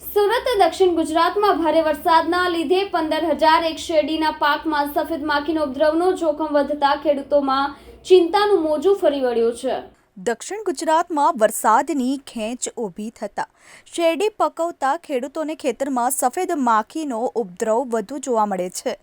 સુરત દક્ષિણ ગુજરાતમાં ભારે વરસાદના લીધે પંદર હજાર એક શેરડીના પાકમાં સફેદ માખીનો ઉપદ્રવનો જોખમ વધતા ખેડૂતોમાં ચિંતાનું મોજું ફરી વળ્યું છે. દક્ષિણ ગુજરાતમાં વરસાદની ખેંચ ઊભી થતાં શેરડી પકવતા ખેડૂતોને ખેતરમાં સફેદ માખીનો ઉપદ્રવ વધુ જોવા મળે છે.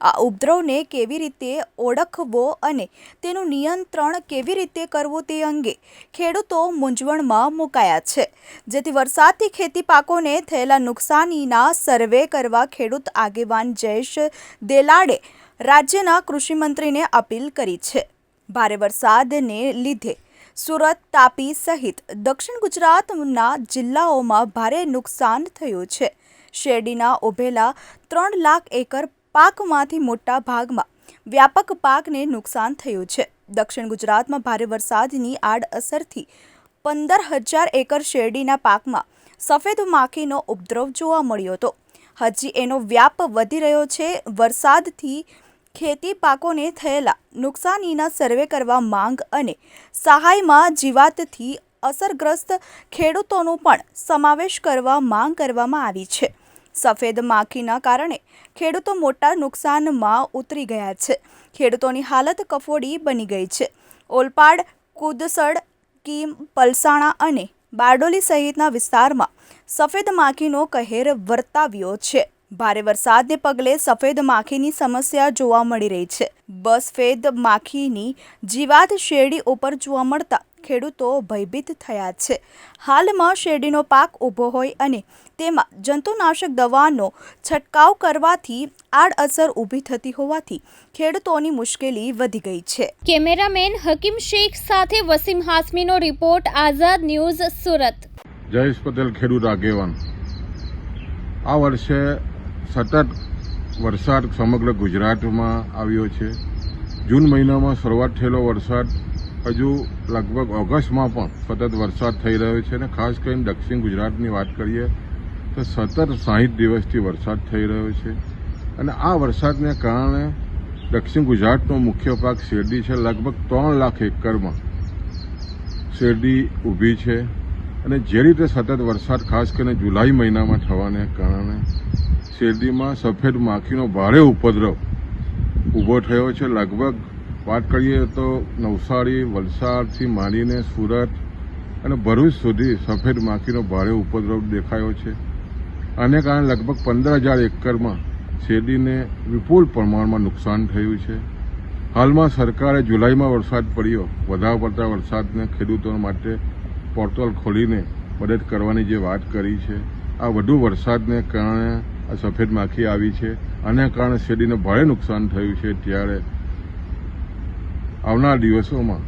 આ ઉપદ્રવને કેવી રીતે ઓળખવો અને તેનું નિયંત્રણ કેવી રીતે કરવું તે અંગે ખેડૂતો મૂંઝવણમાં મુકાયા છે. જેથી વરસાદથી ખેતી પાકોને થયેલા નુકસાનીના સર્વે કરવા ખેડૂત આગેવાન જયેશ દેલાડે રાજ્યના કૃષિમંત્રીને અપીલ કરી છે. ભારે વરસાદને લીધે સુરત, તાપી સહિત દક્ષિણ ગુજરાતના જિલ્લાઓમાં ભારે નુકસાન થયું છે. શેરડીના ઉભેલા ત્રણ લાખ એકર પાકમાંથી મોટા ભાગમાં વ્યાપક પાકને નુકસાન થયું છે. દક્ષિણ ગુજરાતમાં ભારે વરસાદની આડઅસરથી પંદર હજાર એકર શેરડીના પાકમાં સફેદ માખીનો ઉપદ્રવ જોવા મળ્યો હતો. હજી એનો વ્યાપ વધી રહ્યો છે. વરસાદથી ખેતી પાકોને થયેલા નુકસાનીના સર્વે કરવા માંગ અને સહાયમાં જીવાતથી અસરગ્રસ્ત ખેડૂતોનો પણ સમાવેશ કરવા માંગ કરવામાં આવી છે. સફેદ માખીના કારણે ખેડૂતો મોટા નુકસાનમાં ઉતરી ગયા છે. ખેડૂતોની હાલત કફોડી બની ગઈ છે. ઓલપાડ, કુદસડ, કીમ, પલસાણા અને બારડોલી સહિતના વિસ્તારમાં સફેદ માખીનો કહેર વર્તાવ્યો છે. ભારે વરસાદને પગલે સફેદ માખીની સમસ્યા જોવા મળી રહી છે. બસફેદ માખીની જીવાત શેરડી ઉપર જોવા મળતા ખેડૂતો ભયભીત થયા છે. હાલમાં શેરડીનો પાક ઊભો હોય અને તેમાં જંતુનાશક દવાનો છંટકાવ કરવાથી આડઅસર ઊભી થતી હોવાથી ખેડૂતોની મુશ્કેલી વધી ગઈ છે. કેમેરામેન હકીમ શેખ સાથે વસીમ હાસમીનો રિપોર્ટ આઝાદ ન્યૂઝ સુરત. જયેશ પટેલ ખેડૂત આગેવાન. આ વર્ષે સતત વરસાદ સમગ્ર ગુજરાતમાં આવ્યો છે. જૂન મહિનામાં શરૂઆત થયેલો વરસાદ હજુ લગભગ ઓગસ્ટમાં પણ સતત વરસાદ થઈ રહ્યો છે અને ખાસ કરીને દક્ષિણ ગુજરાતની વાત કરીએ તો સતત સાહીઠ દિવસથી વરસાદ થઈ રહ્યો છે. અને આ વરસાદને કારણે દક્ષિણ ગુજરાતનો મુખ્ય પાક શેરડી છે. લગભગ ત્રણ લાખ એકરમાં શેરડી ઊભી છે. અને જે રીતે સતત વરસાદ ખાસ કરીને જુલાઈ મહિનામાં થવાને કારણે શેરડીમાં સફેદ માખીનો ભારે ઉપદ્રવ ઊભો થયો છે. લગભગ વાત કરીએ તો નવસારી, વલસાડથી માંડીને સુરત અને ભરૂચ સુધી સફેદ માખીનો ભારે ઉપદ્રવ દેખાયો છે. આને કારણે લગભગ પંદર હજાર એકરમાં શેરડીને વિપુલ પ્રમાણમાં નુકસાન થયું છે. હાલમાં સરકારે જુલાઈમાં વરસાદ પડ્યો. વધારે પડતા વરસાદને ખેડૂતો માટે પોર્ટલ ખોલીને મદદ કરવાની જે વાત કરી છે. આ વધુ વરસાદને કારણે આ સફેદ માખી આવી છે. આને કારણે શેરડીને ભારે નુકસાન થયું છે. ત્યારે આવનાર દિવસોમાં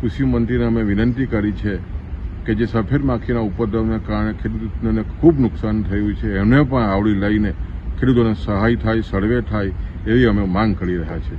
કૃષિ મંત્રીને અમે વિનંતી કરી છે કે જે સફેદ માખીના ઉપદ્રવને કારણે ખેડૂતોને ખૂબ નુકસાન થયું છે. એમને પણ આવડી લઈને ખેડૂતોને સહાય થાય, સર્વે થાય એવી અમે માંગ કરી રહ્યા છીએ.